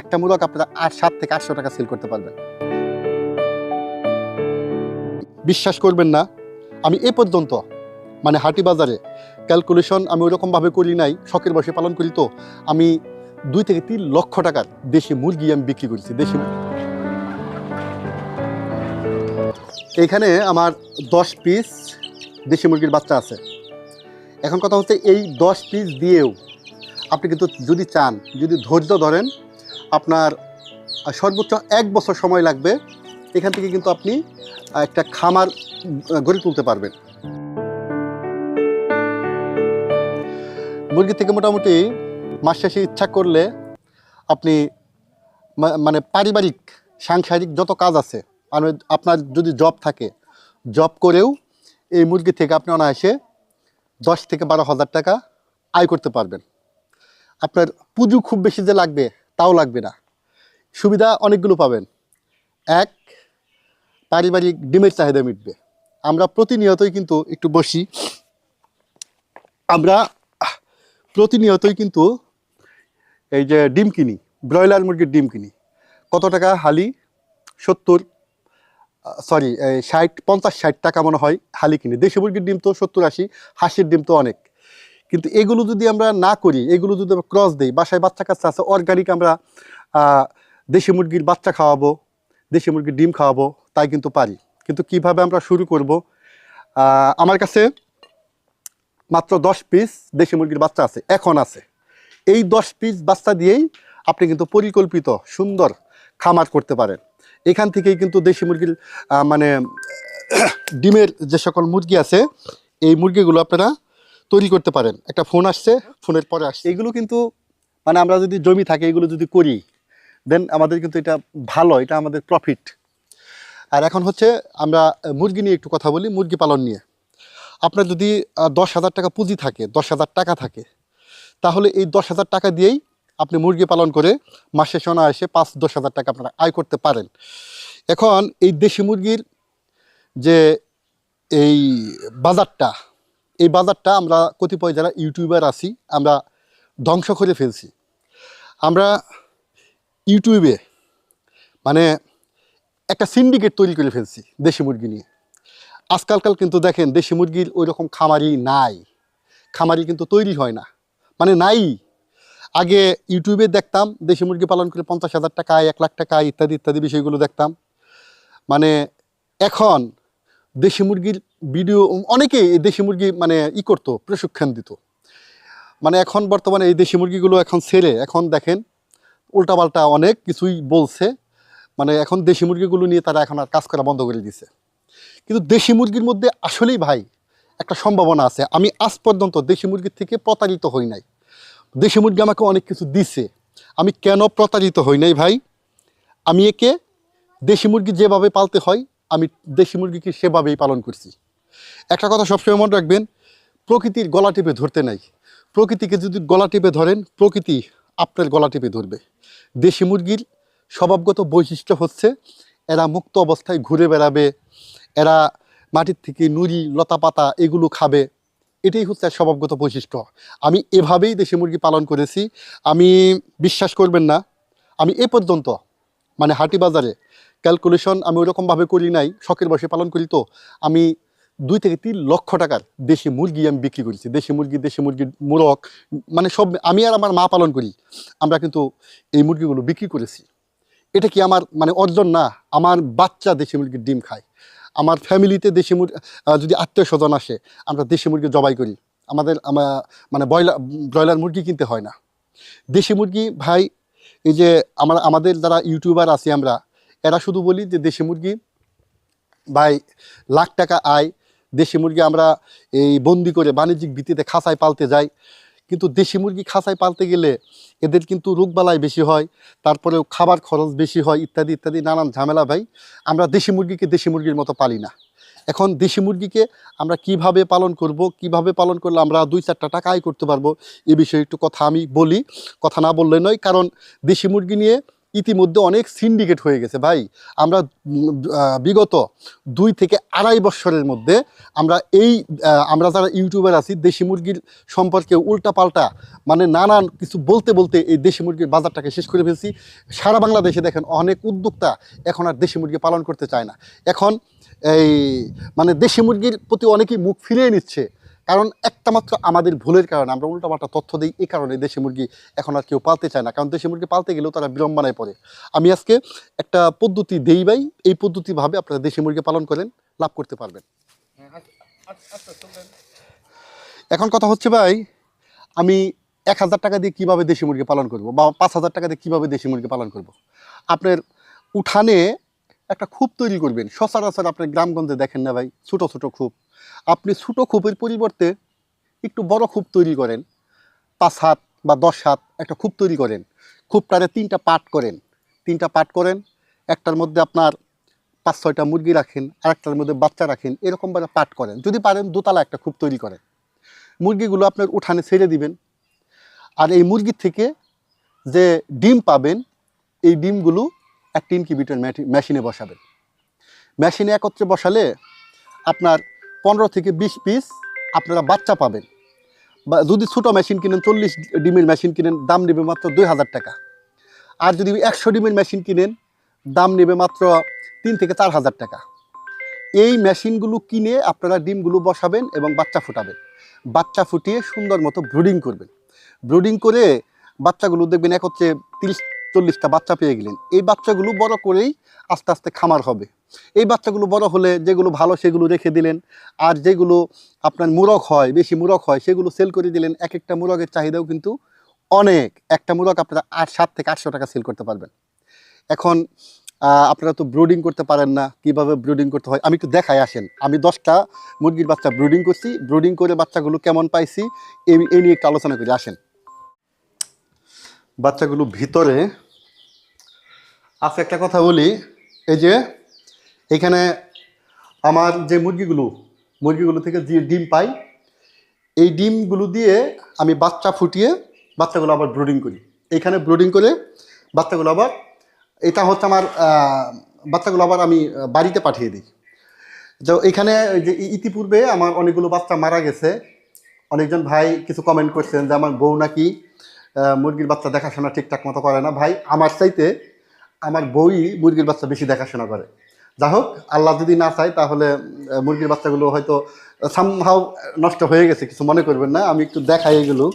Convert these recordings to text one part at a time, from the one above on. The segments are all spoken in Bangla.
একটা মূলক আপনারা আট, সাত থেকে আটশো টাকা সেল করতে পারবেন। বিশ্বাস করবেন না, আমি এ পর্যন্ত মানে হাটি বাজারে ক্যালকুলেশন আমি ওইরকমভাবে করি নাই, শখের বসে পালন করি তো, আমি দুই থেকে তিন লক্ষ টাকার দেশি মুরগি আমি বিক্রি করেছি, দেশি এইখানে আমার দশ পিস দেশি মুরগির বাচ্চা আছে। এখন কথা হচ্ছে এই দশ পিস দিয়েও আপনি কিন্তু যদি চান, যদি ধৈর্য ধরেন আপনার সর্বোচ্চ এক বছর সময় লাগবে। এখান থেকে কিন্তু আপনি একটা খামার গড়ে তুলতে পারবেন। মুরগি থেকে মোটামুটি মাস শেষে ইচ্ছা করলে আপনি মানে পারিবারিক, সাংসারিক যত কাজ আছে মানে আপনার যদি জব থাকে, জব করেও এই মুরগি থেকে আপনি অনায়াসে দশ থেকে বারো হাজার টাকা আয় করতে পারবেন। আপনার পুঁজি খুব বেশি যে লাগবে তাও লাগবে না। সুবিধা অনেকগুলো পাবেন। এক, পারিবারিক ডিমের চাহিদা মিটবে। আমরা প্রতিনিয়তই কিন্তু একটু বসি। আমরা প্রতিনিয়তই কিন্তু এই যে ডিম কিনি, ব্রয়লার মুরগির ডিম কিনি। কত টাকা হালি? সত্তর, সরি ষাট, পঞ্চাশ, ষাট টাকা মনে হয় হালি কিনি। দেশি মুরগির ডিম তো সত্তর, আশি, হাঁসির ডিম তো অনেক। কিন্তু এগুলো যদি আমরা না করি, এগুলো যদি আমরা ক্রস দিই, বাসায় বাচ্চা কাচ্চা আছে অর্গানিক আমরা দেশি মুরগির বাচ্চা খাওয়াবো, দেশি মুরগির ডিম খাওয়াবো, তাই কিন্তু পারি। কিন্তু কীভাবে আমরা শুরু করব? আমার কাছে মাত্র দশ পিস দেশি মুরগির বাচ্চা আছে, এখন আছে। এই দশ পিস বাচ্চা দিয়েই আপনি কিন্তু পরিকল্পিত, সুন্দর খামার করতে পারেন। এখান থেকেই কিন্তু দেশি মুরগির মানে ডিমের যে সকল মুরগি আছে, এই মুরগিগুলো আপনারা তৈরি করতে পারেন। একটা ফোন আসছে ফোনের পরে আসছে। এগুলো কিন্তু মানে আমরা যদি জমি থাকে এগুলো যদি করি দেন আমাদের কিন্তু এটা ভালো এটা আমাদের প্রফিট আর এখন হচ্ছে আমরা মুরগি নিয়ে একটু কথা বলি মুরগি পালন নিয়ে। আপনার যদি দশ হাজার টাকা পুঁজি থাকে দশ হাজার টাকা থাকে তাহলে এই দশ হাজার টাকা দিয়েই আপনি মুরগি পালন করে মাসে সোনা এসে পাঁচ দশ হাজার টাকা আপনারা আয় করতে পারেন। এখন এই দেশি মুরগির যে এই বাজারটা এই বাজারটা আমরা কতিপয় যারা ইউটিউবার আছি, আমরা ধ্বংস করে ফেলছি। আমরা ইউটিউবে মানে একটা সিন্ডিকেট তৈরি করে ফেলছি দেশি মুরগি নিয়ে। আজকালকাল কিন্তু দেখেন দেশি মুরগির ওই রকম খামারি নাই। খামারি কিন্তু তৈরি হয় না। মানে নাই। আগে ইউটিউবে দেখতাম দেশি মুরগি পালন করে পঞ্চাশ হাজার টাকা এক লাখ টাকা ইত্যাদি ইত্যাদি বিষয়গুলো দেখতাম। মানে এখন দেশি মুরগির ভিডিও, অনেকেই এই দেশি মুরগি মানে ই করতো, প্রশিক্ষণ দিত। মানে এখন বর্তমানে এই দেশি মুরগিগুলো এখন ছেড়ে এখন দেখেন, উল্টাপাল্টা অনেক কিছুই বলছে। মানে এখন দেশি মুরগিগুলো নিয়ে তারা এখন আর কাজ করা বন্ধ করে দিছে। কিন্তু দেশি মুরগির মধ্যে আসলেই ভাই, একটা সম্ভাবনা আছে। আমি আজ পর্যন্ত দেশি মুরগির থেকে প্রতারিত হই নাই। দেশি মুরগি আমাকে অনেক কিছু দিছে। আমি কেন প্রতারিত হই নাই ভাই? আমি একে দেশি মুরগি যেভাবে পালতে হয় আমি দেশি মুরগিকে সেভাবেই পালন করছি। একটা কথা সবসময় মনে রাখবেন, প্রকৃতির গলা টিপে ধরতে নাই। প্রকৃতিকে যদি গলা টিপে ধরেন, প্রকৃতি আপনার গলা টিপে ধরবে। দেশি মুরগির স্বভাবগত বৈশিষ্ট্য হচ্ছে, এরা মুক্ত অবস্থায় ঘুরে বেড়াবে, এরা মাটির থেকে নুড়ি লতা পাতা এগুলো খাবে। এটাই হচ্ছে এর স্বভাবগত বৈশিষ্ট্য। আমি এভাবেই দেশি মুরগি পালন করেছি। আমি বিশ্বাস করবেন না, আমি এ পর্যন্ত মানে হাটি বাজারে ক্যালকুলেশন আমি ওরকমভাবে করি নাই, শখের বসে পালন করি। তো আমি দুই থেকে তিন লক্ষ টাকার দেশি মুরগি আমি বিক্রি করেছি। দেশি মুরগি, দেশি মুরগ মানে সব আমি আর আমার মা পালন করি। আমরা কিন্তু এই মুরগিগুলো বিক্রি করেছি। এটা কি আমার মানে অর্জন না? আমার বাচ্চা দেশি মুরগির ডিম খায়। আমার ফ্যামিলিতে দেশি মুরগি যদি আত্মীয় স্বজন আসে, আমরা দেশি মুরগি জবাই করি। আমাদের, আমা- মানে ব্রয়লার ব্রয়লার মুরগি কিনতে হয় না। দেশি মুরগি ভাই, এই যে আমরা, আমাদের যারা ইউটিউবার আছি আমরা এরা শুধু বলি যে দেশি মুরগি, ভাই, লাখ টাকা আয়। দেশি মুরগি আমরা এই বন্দি করে বাণিজ্যিক ভিত্তিতে খাঁচায় পালতে যাই। কিন্তু দেশি মুরগি খাঁচায় পালতে গেলে এদের কিন্তু রোগবালাই বেশি হয়, তারপরেও খাবার খরচ বেশি হয়, ইত্যাদি ইত্যাদি, নানান ঝামেলা ভাই। আমরা দেশি মুরগিকে দেশি মুরগির মতো পালি না। এখন দেশি মুরগিকে আমরা কীভাবে পালন করব, কীভাবে পালন করলে আমরা দুই চারটা টাকা আয় করতে পারব, এ বিষয়ে একটু কথা আমি বলি। কথা না বললে নয়, কারণ দেশি মুরগি নিয়ে ইতিমধ্যে অনেক সিন্ডিকেট হয়ে গেছে। ভাই, আমরা বিগত দুই থেকে আড়াই বছরের মধ্যে আমরা এই আমরা যারা ইউটিউবার আছি, দেশি মুরগির সম্পর্কে উল্টাপাল্টা মানে নানান কিছু বলতে বলতে এই দেশি মুরগির বাজারটাকে শেষ করে ফেলছি। সারা বাংলাদেশে দেখেন অনেক উদ্যোক্তা এখন আর দেশি মুরগি পালন করতে চায় না। এখন এই মানে দেশি মুরগির প্রতি অনেকেই মুখ ফিরিয়ে নিচ্ছে। কারণ একটা মাত্র আমাদের ভুলের কারণে আমরা উল্টাপাল্টা তথ্য দিই এই কারণে দেশি মুরগি এখন আর কেউ পালতে চায় না। কারণ দেশি মুরগি পালতে গেলেও তারা বিড়ম্বনায় পড়ে। আমি আজকে একটা পদ্ধতি দেই ভাই এই পদ্ধতিভাবে আপনারা দেশি মুরগি পালন করেন লাভ করতে পারবেন। এখন কথা হচ্ছে ভাই আমি এক হাজার টাকা দিয়ে কীভাবে দেশি মুরগি পালন করব বা পাঁচ হাজার টাকা দিয়ে কীভাবে দেশি মুরগি পালন করব? আপনার উঠানে একটা খুব তৈরি করবেন। সচরাচর আপনার গ্রামগঞ্জে দেখেন না ভাই ছোটো ছোটো খুব। আপনি ছোটো খুবের পরিবর্তে একটু বড় খুব তৈরি করেন। পাঁচ হাত বা দশ হাত একটা খুব তৈরি করেন। খুবটারে তিনটা পাট করেন। তিনটা পাট করেন, একটার মধ্যে আপনার পাঁচ ছয়টা মুরগি রাখেন, আরেকটার মধ্যে বাচ্চা রাখেন, এরকমভাবে পাট করেন। যদি পারেন, দোতলা একটা খুব তৈরি করেন। মুরগিগুলো আপনার উঠানে ছেড়ে দিবেন। আর এই মুরগির থেকে যে ডিম পাবেন, এই ডিমগুলো একটা ইনকিউবেটর মেশিনে বসাবেন। মেশিনে একত্রে বসালে আপনার পনেরো থেকে বিশ পিস আপনারা বাচ্চা পাবেন। বা যদি ছোটো মেশিন কিনেন, চল্লিশ ডিমের মেশিন কিনেন, দাম নেবে মাত্র দুই হাজার টাকা। আর যদি একশো ডিমের মেশিন কিনেন, দাম নেবে মাত্র তিন থেকে চার হাজার টাকা। এই মেশিনগুলো কিনে আপনারা ডিমগুলো বসাবেন এবং বাচ্চা ফুটাবেন। বাচ্চা ফুটিয়ে সুন্দর মতো ব্রুডিং করবেন। ব্রুডিং করে বাচ্চাগুলো দেখবেন একত্রে তিরিশ, চল্লিশটা বাচ্চা পেয়ে গেলেন। এই বাচ্চাগুলো বড় করেই আস্তে আস্তে খামার হবে। এই বাচ্চাগুলো বড় হলে যেগুলো ভালো সেগুলো রেখে দিলেন। আর যেগুলো আপনার মুরগ হয়, বেশি মুরগ হয়, সেগুলো সেল করে দিলেন। এক একটা মুরগের চাহিদাও কিন্তু অনেক। একটা মুরগ আপনারা আট, সাত থেকে আটশো টাকা সেল করতে পারবেন। এখন আপনারা তো ব্রুডিং করতে পারেন না, কীভাবে ব্রুডিং করতে হয়? আমি একটু দেখাই, আসেন। আমি দশটা মুরগির বাচ্চা ব্রুডিং করছি। ব্রুডিং করে বাচ্চাগুলো কেমন পাইছি এই নিয়ে একটু আলোচনা করি, আসেন। বাচ্চাগুলো ভিতরে আছে একটা কথা বলি। এই যে এখানে আমার যে মুরগিগুলো মুরগিগুলো থেকে যে ডিম পাই, এই ডিমগুলো দিয়ে আমি বাচ্চা ফুটিয়ে বাচ্চাগুলো আবার ব্রুডিং করি। এইখানে ব্রুডিং করে বাচ্চাগুলো আবার, এটা হচ্ছে আমার বাচ্চাগুলো আবার আমি বাড়িতে পাঠিয়ে দিই। তো এখানে যে ইতিপূর্বে আমার অনেকগুলো বাচ্চা মারা গেছে। অনেকজন ভাই কিছু কমেন্ট করছেন যে আমার বউ নাকি মুরগির বাচ্চা দেখাশোনা ঠিকঠাক মতো করে না। ভাই, আমার চাইতে আমার বউই মুরগির বাচ্চা বেশি দেখাশোনা করে। যা হোক আল্লাহ যদি না চায়, তাহলে মুরগির বাচ্চাগুলো হয়তো সামহাও নষ্ট হয়ে গেছে, কিছু মনে করবেন না, আমি একটু দেখাই এগুলো।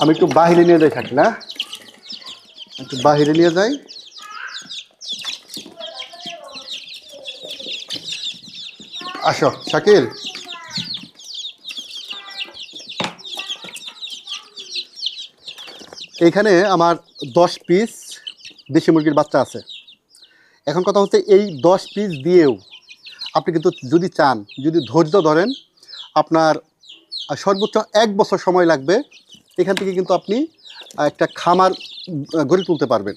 আমি একটু বাহিরে নিয়ে যাই থাকি না? একটু বাহিরে নিয়ে যাই। আসো, শাকিল। এইখানে আমার দশ পিস দেশি মুরগির বাচ্চা আছে। এখন কথা হচ্ছে এই দশ পিস দিয়েও আপনি কিন্তু যদি চান, যদি ধৈর্য ধরেন, আপনার সর্বোচ্চ এক বছর সময় লাগবে, এখান থেকে কিন্তু আপনি একটা খামার গড়ে তুলতে পারবেন।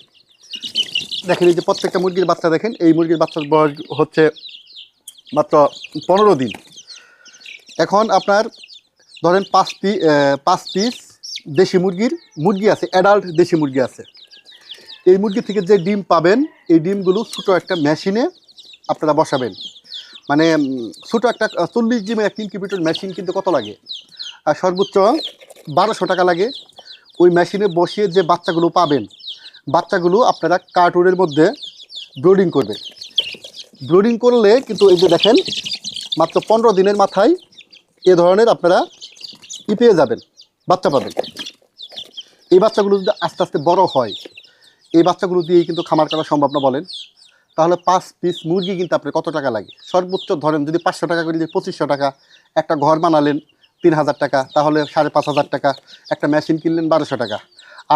দেখেন এই যে প্রত্যেকটা মুরগির বাচ্চা দেখেন, এই মুরগির বাচ্চার বয়স হচ্ছে মাত্র পনেরো দিন। এখন আপনার, ধরেন পাঁচ পি পাঁচ পিস দেশি মুরগির, মুরগি আছে অ্যাডাল্ট দেশি মুরগি আছে। এই মুরগি থেকে যে ডিম পাবেন, এই ডিমগুলো ছোটো একটা মেশিনে আপনারা বসাবেন। মানে ছোটো একটা চল্লিশ ডিমের একটা ইনকিউবেটর মেশিন কিন্তু কত লাগে? আর সর্বোচ্চ বারোশো টাকা লাগে। ওই মেশিনে বসিয়ে যে বাচ্চাগুলো পাবেন, বাচ্চাগুলো আপনারা কার্টুনের মধ্যে ব্রোডিং করবেন। ব্রোডিং করলে কিন্তু এই যে দেখেন, মাত্র পনেরো দিনের মাথায় এ ধরনের আপনারা ই পেয়ে যাবেন। বাচ্চা পাবেন এই বাচ্চাগুলো যদি আস্তে আস্তে বড় হয়, এই বাচ্চাগুলো দিয়েই কিন্তু খামার করা সম্ভব না বলেন। তাহলে পাঁচ পিস মুরগি কিন্তু আপনার কত টাকা লাগে? সর্বোচ্চ ধরেন যদি পাঁচশো টাকা করে যদি পঁচিশশো টাকা, একটা ঘর বানালেন তিন হাজার টাকা, তাহলে সাড়ে পাঁচ হাজার টাকা, একটা মেশিন কিনলেন বারোশো টাকা।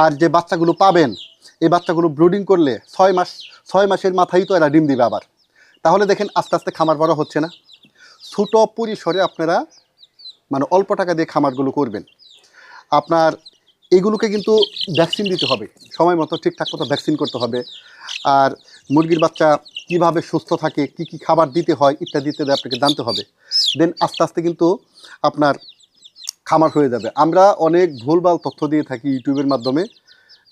আর যে বাচ্চাগুলো পাবেন, এই বাচ্চাগুলো ব্রুডিং করলে ছয় মাস, ছয় মাসের মাথায় তো এরা ডিম দিবে আবার। তাহলে দেখেন আস্তে আস্তে খামার বড় হচ্ছে না। ছোটো পরিসরে আপনারা মানে অল্প টাকা দিয়ে খামারগুলো করবেন। আপনার এগুলোকে কিন্তু ভ্যাকসিন দিতে হবে। সময় মতো ঠিকঠাক মতো ভ্যাকসিন করতে হবে। আর মুরগির বাচ্চা কীভাবে সুস্থ থাকে, কি কি খাবার দিতে হয় ইত্যাদি ইত্যাদি আপনাকে জানতে হবে। দেন আস্তে আস্তে কিন্তু আপনার খামার হয়ে যাবে। আমরা অনেক ভুলভাল তথ্য দিয়ে থাকি ইউটিউবের মাধ্যমে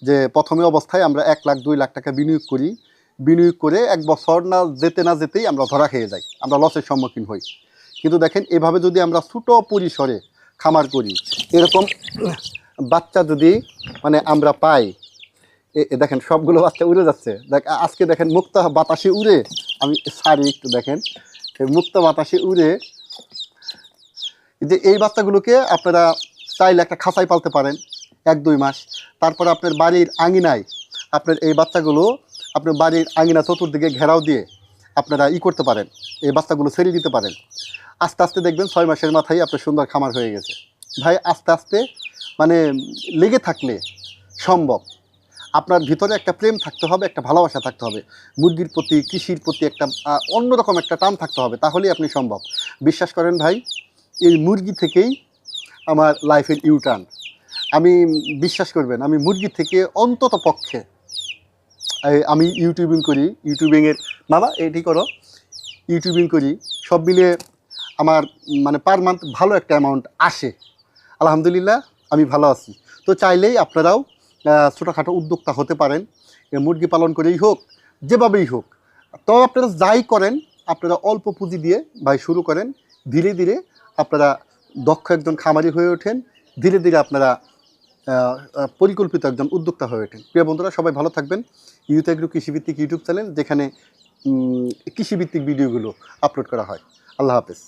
যে প্রথমে অবস্থায় আমরা এক লাখ, দুই লাখ টাকা বিনিয়োগ করি। বিনিয়োগ করে এক বছর না যেতে না যেতেই আমরা ধরা খেয়ে যাই। আমরা লসের সম্মুখীন হই। কিন্তু দেখেন, এভাবে যদি আমরা ছোটো পরিসরে খামার করি। এরকম বাচ্চা যদি মানে আমরা পাই দেখেন সবগুলো বাচ্চা উড়ে যাচ্ছে। দেখ আজকে দেখেন মুক্ত বাতাসে উড়ে, আমি সারি একটু দেখেন মুক্ত বাতাসে উড়ে যে এই বাচ্চাগুলোকে আপনারা চাইলে একটা খাঁচাই পালতে পারেন, এক, দুই মাস। তারপর আপনার বাড়ির আঙিনায় আপনার এই বাচ্চাগুলো আপনার বাড়ির আঙিনা চতুর্দিকে ঘেরাও দিয়ে আপনারা ই করতে পারেন, এই বাচ্চাগুলো ছেড়ে দিতে পারেন। আস্তে আস্তে দেখবেন ছয় মাসের মাথায় আপনার সুন্দর খামার হয়ে গেছে। ভাই, আস্তে আস্তে মানে লেগে থাকলে সম্ভব। আপনার ভিতরে একটা প্রেম থাকতে হবে, একটা ভালোবাসা থাকতে হবে। মুরগির প্রতি, কৃষির প্রতি একটা অন্যরকম একটা টান থাকতে হবে, তাহলেই আপনি সম্ভব। বিশ্বাস করেন ভাই, এই মুরগি থেকেই আমার লাইফের ইউটার্ন আমি বিশ্বাস করবেন, আমি মুরগি থেকে অন্তত পক্ষে আমি ইউটিউবিং করি ইউটিউবিংয়ের বাবা এটি করো? ইউটিউবিং করি, সব মিলিয়ে আমার মানে পার মান্থ ভালো একটা অ্যামাউন্ট আসে। আলহামদুলিল্লাহ, আমি ভালো আছি। তো চাইলেই আপনারাও ছোটোখাটো উদ্যোক্তা হতে পারেন মুরগি পালন করেই হোক, যেভাবেই হোক। তো আপনারা যাই করেন, আপনারা অল্প পুঁজি দিয়ে ভাই শুরু করেন, ধীরে ধীরে আপনারা দক্ষ একজন খামারি হয়ে ওঠেন, ধীরে ধীরে আপনারা পরিকল্পিত একজন উদ্যোক্তা হয়ে ওঠেন। প্রিয় বন্ধুরা, সবাই ভালো থাকবেন। ইউথ এগ্রো কৃষিভিত্তিক ইউটিউব চ্যানেল যেখানে কৃষিভিত্তিক ভিডিওগুলো আপলোড করা হয়। আল্লাহ হাফেজ।